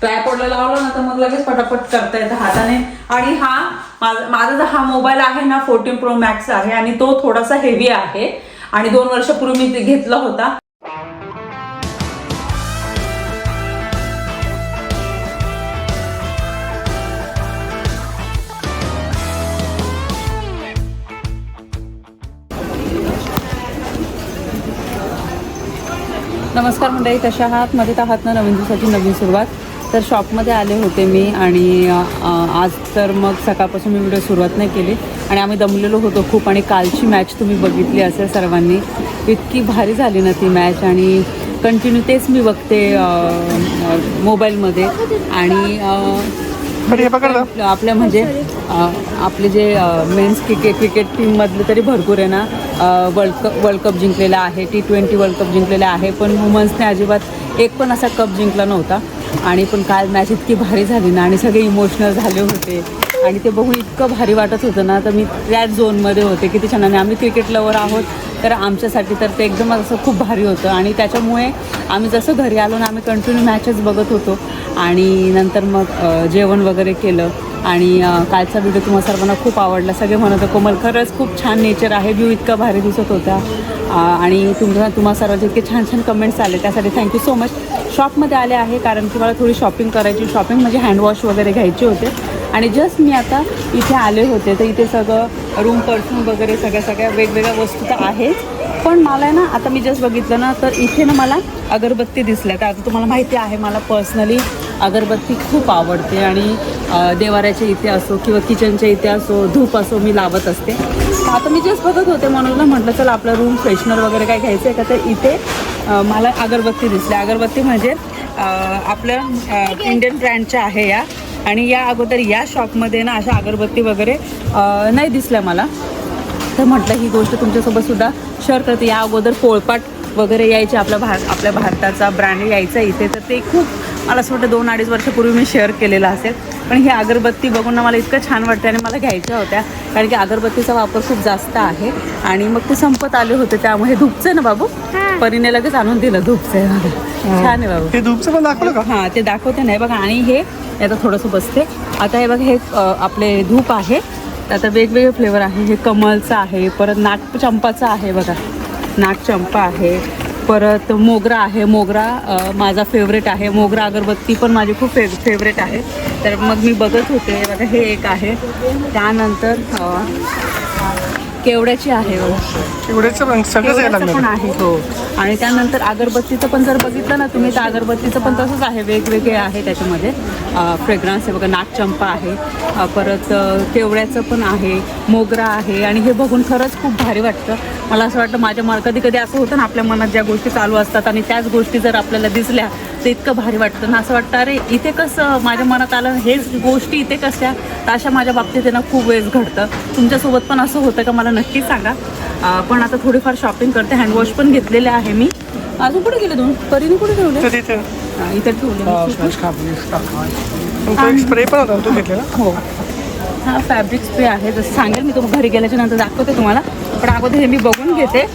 ट्रायपॉडला लावलं ना तर मग लगेच पटापट करता येतं हाताने. आणि हा माझा माझा जो हा मोबाईल आहे ना फोर्टीन प्रो मॅक्स आहे आणि तो थोडासा हेवी आहे. आणि दोन वर्षापूर्वी मी ते घेतला होता. नमस्कार मंडळी कशा आहात? मध्ये आहात ना? नवीन दिवसाची नवीन सुरुवात. तर शॉपमध्ये आले होते मी आणि आज तर मग सकाळपासून मी व्हिडिओ सुरुवात नाही केली. आणि आम्ही दमलेलो होतो खूप आणि कालची मॅच तुम्ही बघितली असेल सर्वांनी. इतकी भारी झाली ना ती मॅच आणि कंटिन्यू तेच मी बघते मोबाईलमध्ये. आणि. आपल्या म्हणजे आपले जे मेन्स क्रिकेट क्रिकेट टीममधले तरी भरपूर आहे ना. वर्ल्ड कप वर्ल्ड कप जिंकलेला आहे टी ट्वेंटी वर्ल्ड कप जिंकलेला आहे पण वुमन्सने अजिबात एक पण असा कप जिंकला नव्हता. आणि पण काल मॅच इतकी भारी झाली ना आणि सगळे इमोशनल झाले होते. आणि ते बघून इतकं भारी वाटत होतं ना तर मी त्याच झोनमध्ये होते किती छान आणि आम्ही क्रिकेट लवर आहोत. तर आमच्यासाठी तर ते एकदम असं खूप भारी होतं. आणि त्याच्यामुळे आम्ही जसं घरी आलो ना आम्ही कंटिन्यू मॅचेस बघत होतो. आणि नंतर मग जेवण वगैरे केलं. आणि कालचा व्हिडिओ तुम्हाला सर्वांना खूप आवडला. सगळे म्हणत होते, कोमल खरंच खूप छान नेचर आहे. व्ह्यू इतका भारी दिसत होता. आणि तुमच्या तुम्हाला सर्वांचे इतके छान छान कमेंट्स आले. त्यासाठी थँक्यू सो मच शॉपमध्ये आले आहे कारण की मला थोडी शॉपिंग करायची शॉपिंग म्हणजे हँडवॉश वगैरे घ्यायचे होते. आणि जस्ट मी आता इथे आले होते. तर इथे सगळं रूम परफ्यूम वगैरे सगळ्या सगळ्या वेगवेगळ्या वस्तू तर आहेच पण मला आहे ना आता मी जस्ट बघितलं ना तर इथे ना मला अगरबत्ती दिसल्या तर आता तुम्हाला माहिती आहे मला पर्सनली अगरबत्ती खूप आवडते. आणि देवाऱ्याच्या इथे असो किंवा किचनच्या इथे असो धूप असो मी लावत असते. आता मी जस्ट बघत होते म्हणून ना म्हटलं चला आपलं रूम फ्रेशनर वगैरे काय घ्यायचं आहे का? तर इथे मला अगरबत्ती दिसल्या. अगरबत्ती म्हणजे आपलं इंडियन ब्रँडच्या आहे या. आणि या अगोदर या शॉपमध्ये ना अशा अगरबत्ती वगैरे नाही दिसल्या मला. तर म्हटलं ही गोष्ट तुमच्यासोबत सुद्धा शेअर करते. या अगोदर पोळपाट वगैरे यायचे आपल्या भार आपल्या भारताचा ब्रँड यायचा इथे. तर ते खूप मला असं वाटतं दोन अडीच वर्षापूर्वी मी शेअर केलेलं असेल. पण ही अगरबत्ती बघून ना मला इतकं छान वाटतं आणि मला घ्यायच्या होत्या. कारण की अगरबत्तीचा वापर खूप जास्त आहे. आणि मग ते संपत आले होते त्यामुळे हे धूपचं आहे ना बाबू? परीने लगेच आणून दिलं धूपचं. छान आहे बाबू. हे धूपचं पण दाखवलं का? हां ते दाखवते नाही बघा आणि हे आता थोडंसं बसते. आता हे बघा हे आपले धूप आहे. आता वेगवेगळे फ्लेवर आहे. हे कमलचं आहे परत नागचंपाचं आहे बघा. नागचंपा आहे. परत मोगरा आहे मोगरा माझा फेवरेट आहे. मोगरा अगरबत्ती पण माझी खूप फेव फेवरेट आहे. तर मग मी बघत होते बघा हे एक आहे. त्यानंतर केवड्याची आहे बघा एवढेच पण सगळंच केवड्याचं पण लागणार आहे हो. आणि त्यानंतर अगरबत्तीचं पण जर बघितलं ना तुम्ही तर अगरबत्तीचं पण तसंच आहे वेगवेगळे आहे त्याच्यामध्ये. फ्रेग्रन्स आहे बघा नागचंपा आहे. अ, परत अ, केवड्याचं पण आहे मोगरा आहे. आणि हे बघून खरंच खूप भारी वाटतं. मला असं वाटतं माझ्या मन कधी कधी असं होतं ना आपल्या मनात ज्या गोष्टी चालू असतात आणि त्याच गोष्टी जर आपल्याला दिसल्या तर इतकं भारी वाटतं ना. असं वाटतं अरे इथे कसं माझ्या मनात आलं हेच गोष्टी इथे कशा तर अशा माझ्या बाबतीत आहे ना खूप वेळेस घडतं. तुमच्यासोबत पण असं होतं का? मला नक्की सांगा. पण आता थोडीफार शॉपिंग करते. हँडवॉश पण घेतलेले आहे मी. अजून कुठे गेले तुम्ही? परीने कुठे ठेवले? हा, इथे ठेवले. स्प्रे पण होता तू घेतलेला? हो. हा फॅब्रिक स्प्रे आहे. जसं सांगेल मी तुम्हाला घरी गेल्याच्यानंतर दाखवते तुम्हाला. पण अगोदर हे मी बघून घेते.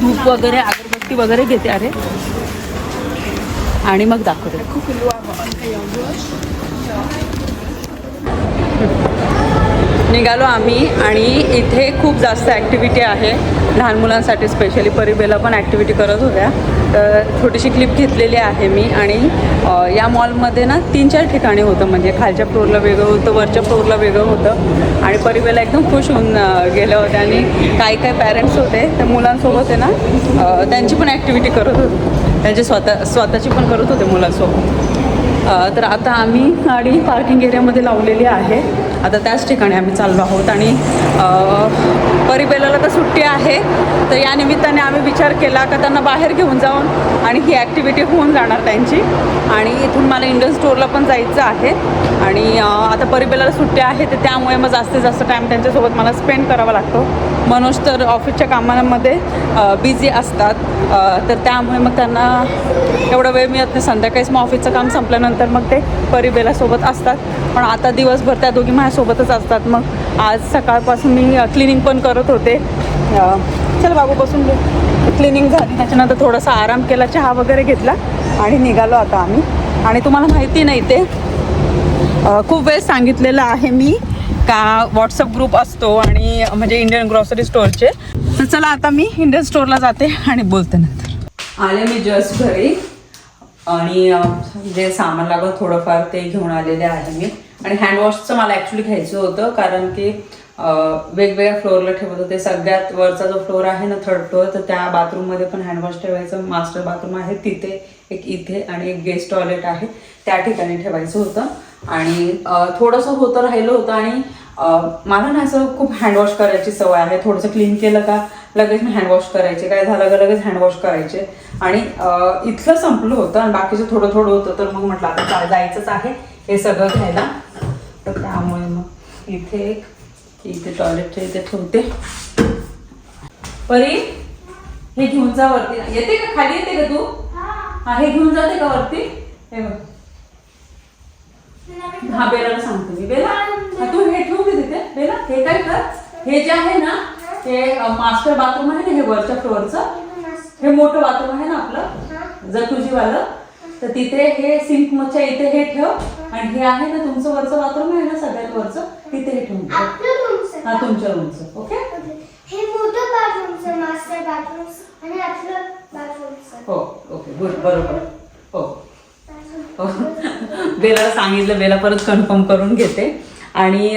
धूप वगैरे अगरबत्ती वगैरे घेते. अरे आणि मग दाखवते. निघालो आम्ही आणि इथे खूप जास्त ॲक्टिव्हिटी आहे. लहान मुलांसाठी स्पेशली परिबेला पण ॲक्टिव्हिटी करत होत्या. तर छोटीशी क्लिप घेतलेली आहे मी आणि या मॉलमध्ये ना तीन चार ठिकाणी होतं. म्हणजे खालच्या फ्लोअरला वेगळं होतं वरच्या फ्लोअरला वेगळं होतं. आणि परिबेला एकदम खुश होऊन गेल्या होत्या. आणि काही काही पॅरेंट्स होते. त्या मुलांसोबत आहे ना त्यांची पण ॲक्टिव्हिटी करत होती. त्यांचे स्वतः स्वतःची पण करत होते मुलांसोबत तर आता आम्ही गाडी पार्किंग एरियामध्ये लावलेली आहे. आता त्याच ठिकाणी आम्ही चाललो आहोत आणि परिबेलाला तर सुट्टी आहे तर या निमित्ताने आम्ही विचार केला का त्यांना बाहेर घेऊन जाऊन आणि ही ॲक्टिव्हिटी होऊन जाणार त्यांची. आणि इथून मला इंडियन स्टोअरला पण जायचं आहे. आणि आता परिबेलाला सुट्टी आहे तर त्यामुळे मग जास्तीत जास्त टाईम त्यांच्यासोबत मला स्पेंड करावा लागतो. मनोज तर ऑफिसच्या कामांमध्ये बिझी असतात. तर त्यामुळे मग त्यांना एवढा वेळ मिळत नाही. संध्याकाळीच मग ऑफिसचं काम संपल्यानंतर मग ते परिबेलासोबत असतात. पण आता दिवसभर त्या दोघी माझ्यासोबतच असतात. मग आज सकाळपासून मी क्लिनिंग पण करत होते. चल बाबू बसून क्लिनिंग झाली. त्याच्यानंतर थोडासा आराम केला चहा वगैरे घेतला आणि निघालो आता आम्ही. आणि तुम्हाला माहिती नाही ते खूप वेळ सांगितलेलं आहे मी का व्हॉट्सअप ग्रुप असतो आणि म्हणजे इंडियन ग्रॉसरी स्टोअरचे तर चला आता मी इंडियन स्टोअरला जाते आणि बोलते नंतर. आले मी जस्ट घरी. आणि जे सामान लागत थोडंफार ते घेऊन आलेले आहे मी. आणि हँडवॉशचं मला ॲक्च्युली घ्यायचं होतं कारण की वेगवेगळ्या फ्लोअरला ठेवत होते. सगळ्यात वरचा जो फ्लोअर आहे ना थर्ड फ्लोअर तर त्या बाथरूममध्ये पण हँडवॉश ठेवायचं. मास्टर बाथरूम आहे तिथे एक इथे आणि एक गेस्ट टॉयलेट आहे. त्या ठिकाणी ठेवायचं होतं. आणि थोडंसं होतं राहिलं होतं आणि मला ना असं खूप हँडवॉश करायची सवय आहे. थोडंसं क्लीन केलं का लगेच मी हँडवॉश करायचे. काय झालं का लगेच हँडवॉश करायचे. आणि इथलं संपलं होतं आणि बाकीचं थोडं थोडं होतं तर मग म्हटलं आता जायचंच आहे. हे सगळं घ्यायला तर त्यामुळे मग इथे एक इथे टॉयलेटच्या इथे ठेवते. परी हे घेऊन जा वरती. येते का? खाली येते का तू? हा. हे घेऊन जाते का वरती? हे बघ. हा बेलाला सांगते मी. बेला हा, तू हे ठेवून दे तिथे. बेला हे काय कर? हे जे आहे ना हे मास्टर बाथरूम आहे ना हे वरच्या फ्लोअरचं हे मोठं बाथरूम आहे ना आपलं? जकुजीवालं तर तिथे हे सिंक मच्या इथे हे ठेव. आणि हे आहे ना तुमचं वरचं बाथरूम आहे ना सगळ्यात वरचं? तिथे हे ठेवून ठेव. हा तुमच्या रूमचं. ओके? हे मोठं बाथरूमचं मास्टर बाथरूम आणि आपलं हो ओके. गुड बरोबर. हो. हो. बेलाला सांगितलं बेला परत कन्फर्म करून घेते. आणि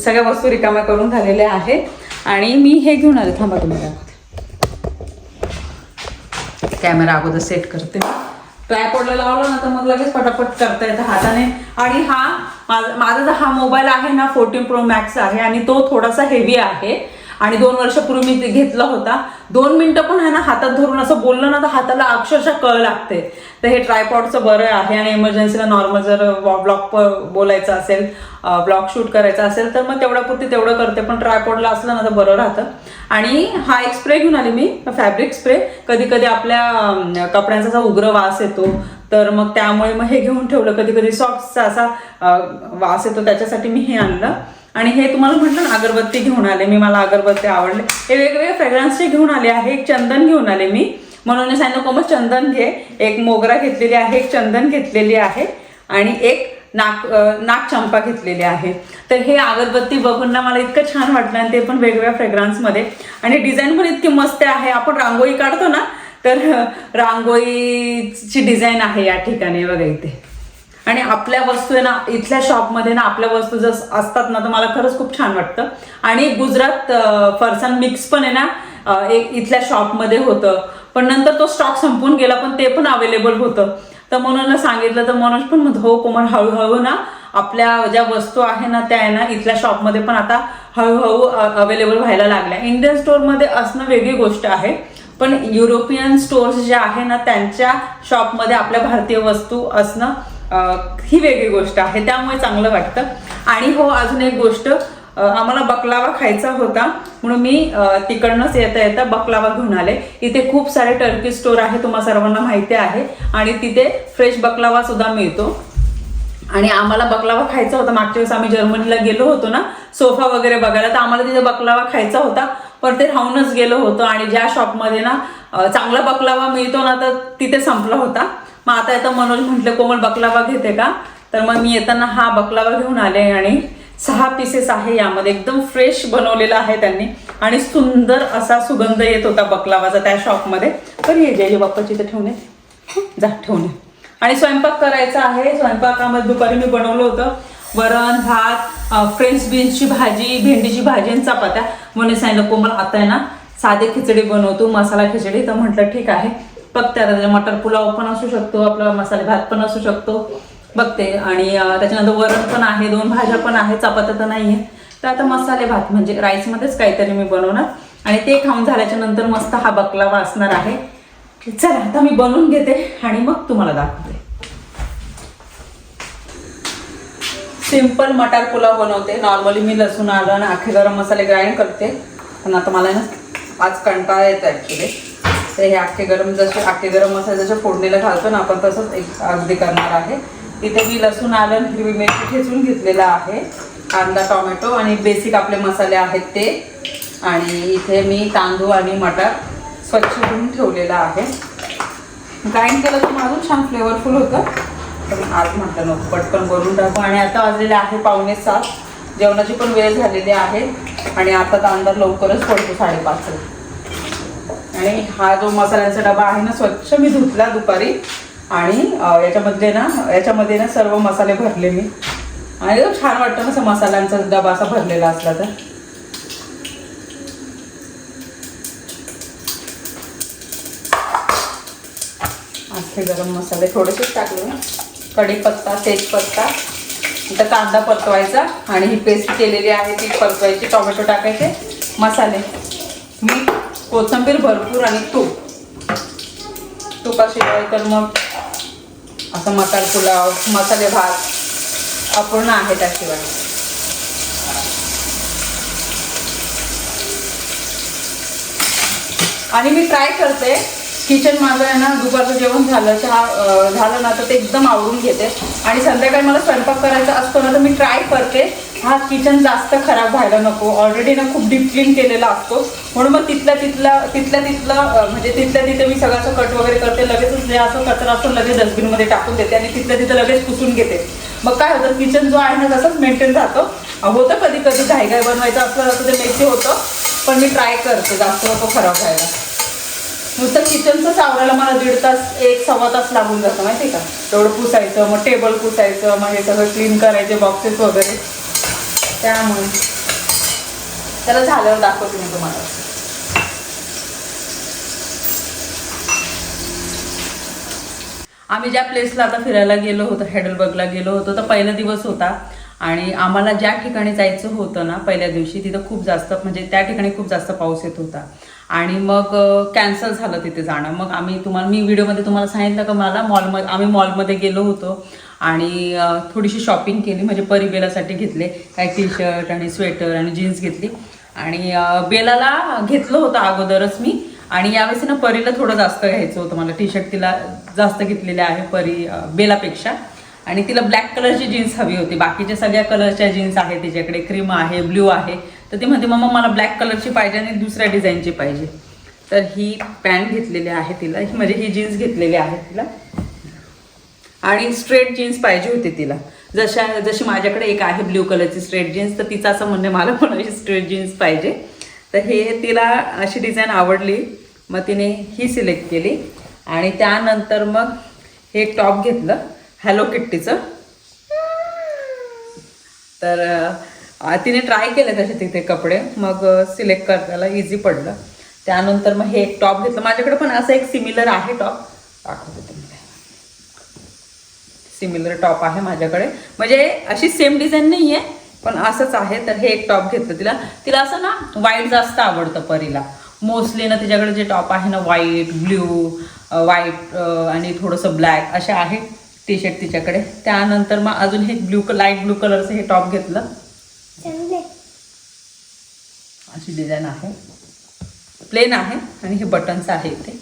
सगळ्या वस्तू रिकाम्या करून झालेल्या आहेत. आणि मी हे घेऊन आले. थांबा तुम्ही. दाखवते कॅमेरा अगोदर सेट करते. ट्रायपॉडला लावलं ना तर मग लगेच पटापट करता येतं हाताने. आणि हा माझा माझा हा मोबाईल आहे ना फोर्टीन प्रो मॅक्स आहे आणि तो थोडासा हेवी आहे. आणि दोन वर्षापूर्वी मी ते घेतला होता. दोन मिनटं पण आहे ना हातात धरून असं बोललं ना तर हाताला अक्षरशः कळ लागते. तर हे ट्रायपॉडचं बरं आहे आणि इमर्जन्सीला नॉर्मल जर ब्लॉग बोलायचं असेल ब्लॉग शूट करायचा असेल तर मग तेवढ्यापुरती तेवढं करते. पण ट्रायपॉडला असलं ना तर बरं राहतं. आणि हा एक स्प्रे घेऊन आले मी फॅब्रिक स्प्रे कधी कधी आपल्या कपड्यांचा असा उग्र वास येतो. तर मग त्यामुळे मग हे घेऊन ठेवलं. कधी कधी सॉफ्टचा असा वास येतो. त्याच्यासाठी मी हे आणलं. आणि हे तुम्हाला म्हटलं ना अगरबत्ती घेऊन आले मी मला अगरबत्ती आवडले. हे वेगवेगळे फ्रेग्रन्सचे घेऊन आले आहे. एक चंदन घेऊन आले मी. म्हणून सांगितलं कोमस चंदन घे. एक मोगरा घेतलेली आहे एक चंदन घेतलेली आहे. आणि एक नाक नाक नागचंपा घेतलेली आहे. तर हे अगरबत्ती बघून ना मला इतकं छान वाटलं आणि ते पण वेगवेगळ्या फ्रेग्रन्समध्ये आणि डिझाईन पण इतकी मस्त आहे. आपण रांगोळी काढतो ना तर रांगोळीची डिझाईन आहे या ठिकाणी बघा इथे. आणि आपल्या वस्तू आहे ना इथल्या शॉपमध्ये ना आपल्या वस्तू जर असतात ना तर मला खरंच खूप छान वाटतं. आणि गुजरात फरसान मिक्स पण आहे ना एक इथल्या शॉपमध्ये होतं. पण नंतर तो स्टॉक संपून गेला पण ते पण अवेलेबल होतं. तर म्हणून सांगितलं तर मनोज पण म्हणतो हो कोमल हळूहळू ना आपल्या ज्या वस्तू आहे ना त्या आहे ना इथल्या शॉपमध्ये पण आता हळूहळू अवेलेबल व्हायला लागल्या. इंडियन स्टोअरमध्ये असणं वेगळी गोष्ट आहे पण युरोपियन स्टोअर्स जे आहे ना त्यांच्या शॉपमध्ये आपल्या भारतीय वस्तू असणं ही वेगळी गोष्ट आहे त्यामुळे चांगलं वाटतं. आणि हो अजून एक गोष्ट आम्हाला बकलावा खायचा होता म्हणून मी तिकडनंच येता येता बकलावा घेऊन आले. इथे खूप सारे टर्की स्टोर आहे तुम्हाला सर्वांना माहिती आहे. आणि तिथे फ्रेश बकलावा सुद्धा मिळतो. आणि आम्हाला बकलावा खायचा होता. मागच्या वेळेस आम्ही जर्मनीला गेलो होतो ना सोफा वगैरे बघायला तर आम्हाला तिथे बकलावा खायचा होता. पण ते राहूनच गेलो होतो. आणि ज्या शॉपमध्ये ना चांगला बकलावा मिळतो ना तर तिथे संपला होता. मग आता येतं मनोज म्हटलं कोमल बकलावा घेते का? तर मग मी येताना हा बकलावा घेऊन आले आणि सहा पीसेस आहे यामध्ये. एकदम फ्रेश बनवलेला आहे त्यांनी. आणि सुंदर असा सुगंध येत होता बकलावाचा त्या शॉपमध्ये तर ये जय बाप्पाची इथे ठेवणे जा ठेवणे आणि स्वयंपाक करायचा आहे. स्वयंपाकामध्ये दुपारी मी बनवलं होतं. वरण भात फ्रेंच बीन्सची भाजी भेंडीची भाजी आणि चपात्या. म्हणून सांगितलं कोमल आता आहे ना साधे खिचडी बनवतो मसाला खिचडी. तर म्हटलं ठीक आहे. बघते आता मटर पुलाव पण असू शकतो आपला मसाले भात पण असू शकतो. बघते. आणि त्याच्यानंतर वरण पण आहे दोन भाज्या पण आहे चपात्या तर नाही आहे तर आता मसाले भात म्हणजे राईसमध्येच काहीतरी मी बनवणार. आणि ते खाऊन झाल्याच्यानंतर मस्त हा बकलावा असणार आहे. चला आता मी बनवून घेते आणि मग तुम्हाला दाखवते. सिंपल मटार पुलाव बनवते. नॉर्मली मी लसूण आलं आणि आखे गरम मसाले ग्राइंड करते. पण आता मला ना आज कंटाळा येतो ॲक्च्युली तर हे आखे गरम जसे आखे गरम मसाले जसे फोडणीला घालतो ना आपण तसंच एक अगदी करणार आहे. इथे मी लसूण आलं आणि हिरवी मिरची ठेचून घेतलेला आहे. कांदा टोमॅटो आणि बेसिक आपले मसाले आहेत ते. आणि इथे मी तांदूळ आणि मटार स्वच्छ धुवून ठेवलेला आहे. ग्राइंड केलं तर माझं छान फ्लेवरफुल होतं. पण आज म्हटलं नको पटकन करून टाकू. आणि आता वाजलेले आहे पावणे सात. जेवणाची पण वेळ झालेली आहे. आणि आता तर अंदाज लवकरच पडतो साडेपाच आणि हा जो मसाल्यांचा डबा आहे ना स्वच्छ मी धुतला दुपारी. आणि याच्यामध्ये ना याच्यामध्ये ना सर्व मसाले भरले मी आणि एकदम छान वाटतं ना असं मसाल्यांचा डबा असा भरलेला असला तर. असे गरम मसाले थोडेसेच टाकले. ना कढीपत्ता तेजपत्ता नंतर कांदा परतवायचा आणि ही पेस्ट केलेली आहे ती परतवायची टोमॅटो टाकायचे मसाले. मीठ कोथिंबीर भरपूर आणि तूप. तुपाशिवाय तर मग असं मसाला पुलाव मसाले भात अपूर्ण आहे त्याशिवाय. आणि मी ट्राय करते. किचन माझं आहे ना दुपारचं जेवण झालं चहा झालं ना तर ते एकदम आवडून घेते. आणि संध्याकाळी मला स्वयंपाक करायचा असतो ना तर मी ट्राय करते. हा किचन जास्त खराब व्हायला नको. ऑलरेडी ना खूप डीप क्लीन केलेला असतो. म्हणून मग तिथल्या तिथला तिथल्या तिथलं म्हणजे तिथल्या तिथे मी सगळं कट वगैरे करते. लगेचच जे असं कचरा असतो लगेच डस्टबिनमध्ये टाकून देते आणि तिथल्या तिथं लगेच पुसून घेते. मग काय होतं? किचन जो आहे ना तसंच मेंटेन राहतो. होतं कधी कधी घाई घाई बनवायचं असलं असं ते मेथी होतं. पण मी ट्राय करते. जास्त नको खराब व्हायला. नुसतं किचनचं आवरायला मला दीड तास एक सव्वा तास लागून जातं माहिती का? तेवढं पुसायचं मग टेबल पुसायचं मग हे सगळं क्लीन करायचे बॉक्सेस वगैरे. त्यामुळे. त्याला झाल्यावर दाखवते मी तुम्हाला. आम्ही ज्या प्लेसला आता फिरायला गेलो होतो हेडलबर्गला गेलो होतो तर पहिला दिवस होता. आणि आम्हाला ज्या ठिकाणी जायचं होतं ना पहिल्या दिवशी तिथं खूप जास्त म्हणजे त्या ठिकाणी खूप जास्त पाऊस येत होता. आणि मग कॅन्सल झालं तिथे जाणं. मग आम्ही तुम्हाला मी व्हिडिओमध्ये तुम्हाला सांगितलं का मला? मॉलमध्ये आम्ही मॉलमध्ये गेलो होतो. आणि थोडीशी शॉपिंग केली. म्हणजे परिबेलासाठी घेतले. काही टी शर्ट आणि स्वेटर आणि जीन्स घेतली. आणि बेलाला घेतलं होतं अगोदरच मी. आणि यावेळेस ना परीला थोडं जास्त घ्यायचं होतं मला. टी शर्ट तिला जास्त घेतलेले आहे परी बेलापेक्षा. आणि तिला ब्लॅक कलरची जीन्स हवी होती. बाकीच्या सगळ्या कलरच्या जीन्स आहे तिच्याकडे. क्रीम आहे ब्ल्यू आहे. तर ती म्हणते मम्मा मला ब्लॅक कलरची पाहिजे आणि दुसऱ्या डिझाईनची पाहिजे. तर ही पॅन्ट घेतलेली आहे तिला. ही म्हणजे ही जीन्स घेतलेली आहे तिला. आणि स्ट्रेट जीन्स पाहिजे होती तिला. जशा जशी माझ्याकडे एक आहे ब्ल्यू कलरची स्ट्रेट जीन्स तर तिचं असं म्हणणे मला पण अशी स्ट्रेट जीन्स पाहिजे. तर हे तिला अशी डिझाईन आवडली. मग तिने ही सिलेक्ट केली. आणि त्यानंतर मग हे टॉप घेतलं हॅलो किट्टीचं तर तिने ट्राय केले तसे तिथे कपडे. मग सिलेक्ट करायला इझी पडलं. त्यानंतर मग हे एक टॉप घेतलं. माझ्याकडे पण असं एक सिमिलर आहे टॉप दाखवते तुम्हाला. सिमिलर टॉप आहे माझ्याकडे. म्हणजे अशी सेम डिझाईन नाही आहे पण असंच आहे. तर हे एक टॉप घेतलं तिला. तिला असं ना व्हाईट जास्त आवडतं परीला. मोस्टली ना तिच्याकडे जे टॉप आहे ना व्हाईट ब्ल्यू व्हाईट आणि थोडंसं ब्लॅक असे आहे टी शर्ट तिच्याकडे. त्यानंतर मग अजून हे ब्ल्यू लाइट ब्लू कलरचं हे टॉप घेतलं. अशी डिझाईन आहे. प्लेन आहे आणि हे बटन्स आहे इथे.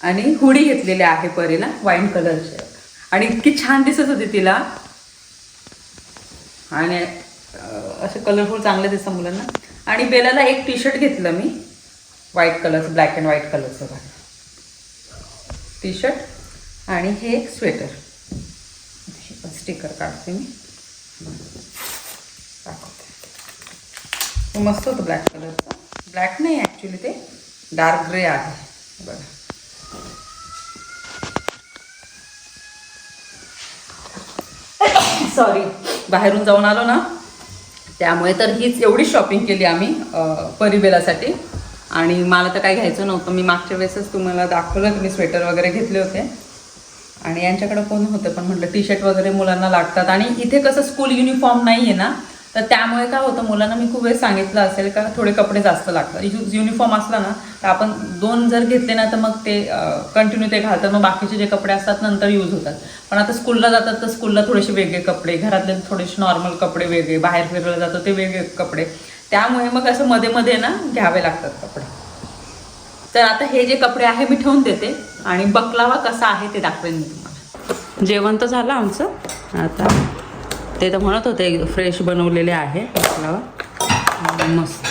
आणि हुडी घेतलेली आहे परीला वाईन कलरची आणि इतकी छान दिसत होती तिला. आणि असे कलरफुल चांगले दिसतं मुलांना. आणि बेलाला एक टी शर्ट घेतलं मी. व्हाईट कलरचं ब्लॅक अँड व्हाईट कलरचं टी शर्ट आणि हे एक स्वेटर स्टिकर काढते मी. दाखवते. मस्त होतं ब्लॅक कलरचं ब्लॅक नाही ॲक्च्युली ते. डार्क ग्रे आहे. बघा. सॉरी बाहेरून जाऊन आलो ना त्यामुळे तर हीच एवढी शॉपिंग केली आम्ही परिबेलासाठी. आणि मला तर काय घ्यायचं नव्हतं. मी मागच्या वेळेसच तुम्हाला दाखवलं तुम्ही मी स्वेटर वगैरे घेतले होते. आणि यांच्याकडं कोण होतं पण म्हटलं टी शर्ट वगैरे मुलांना लागतात. आणि इथे कसं स्कूल युनिफॉर्म नाही आहे ना तर त्यामुळे काय होतं मुलांना मी खूप वेळ सांगितलं असेल का थोडे कपडे जास्त लागतात. यु- युनिफॉर्म असला ना तर आपण दोन जर घेतले ना तर मग ते कंटिन्यू ते घालतात. मग बाकीचे जे कपडे असतात नंतर यूज होतात. पण आता स्कूलला जातात तर स्कूलला थोडेसे वेगळे कपडे घरातले थोडेसे नॉर्मल कपडे वेगळे बाहेर फिरलं जातं ते वेगळे कपडे. त्यामुळे मग असं मध्ये मध्ये ना घ्यावे लागतात कपडे. तर आता हे जे कपडे आहे मी ठेवून देते. आणि बकलावा कसा आहे ते दाखवेन मी तुम्हाला. जेवण तर झालं आमचं. आता ते तर म्हणत होते फ्रेश बनवलेले आहे बकलावा मस्त.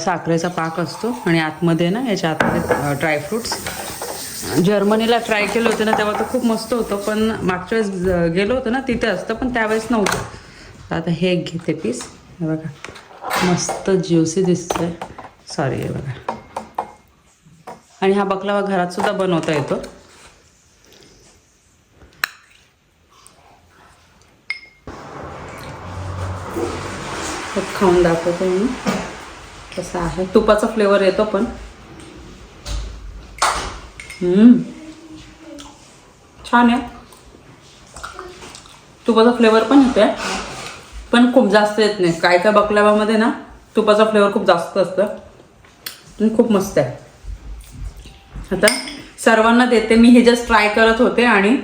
साखरेचा पाक असतो आणि आतमध्ये ना याच्या आतमध्ये ड्रायफ्रुट्स जर्मनीला ट्राय केलं होतं ना तेव्हा तर खूप मस्त होतं पण मागच्या वेळेस गेलो होतो ना तिथे असतं पण त्यावेळेस नव्हतं. तर आता हे घेते पीस हे बघा. मस्त ज्युसी दिसतंय. सॉरी हे बघा. आणि हा बकलावा घरात सुद्धा बनवता येतो. खाऊन दाखवते मी. कसं आहे. तुपाचा फ्लेवर येतो पण. छान आहे. तुपाचा फ्लेवर पण येतोय. पण खूप जास्त येत नाही. काय काय बकलावामध्ये ना तुपाचा फ्लेवर खूप जास्त असतं. खूप मस्त आहे. आता सर्वांना देते. मी हे जस्ट ट्राय करत होते आणि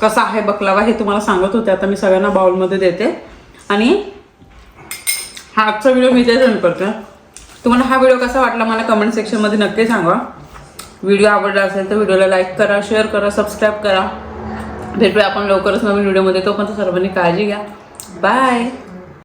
कसा आहे बकलावा हे तुम्हाला सांगत होते. आता मी सगळ्यांना बाउलमध्ये देते. आणि हा आजचा व्हिडिओ मी इथे सेंड करते. तुम्हाला हा व्हिडिओ कसा वाटला मला कमेंट सेक्शनमध्ये नक्की सांगा. व्हिडिओ आवडला असेल तर व्हिडिओला लाईक करा शेअर करा सबस्क्राईब करा. भेटूया आपण लवकरच नवीन व्हिडिओमध्ये तोपर्यंत सर्वांनी काळजी घ्या. बाय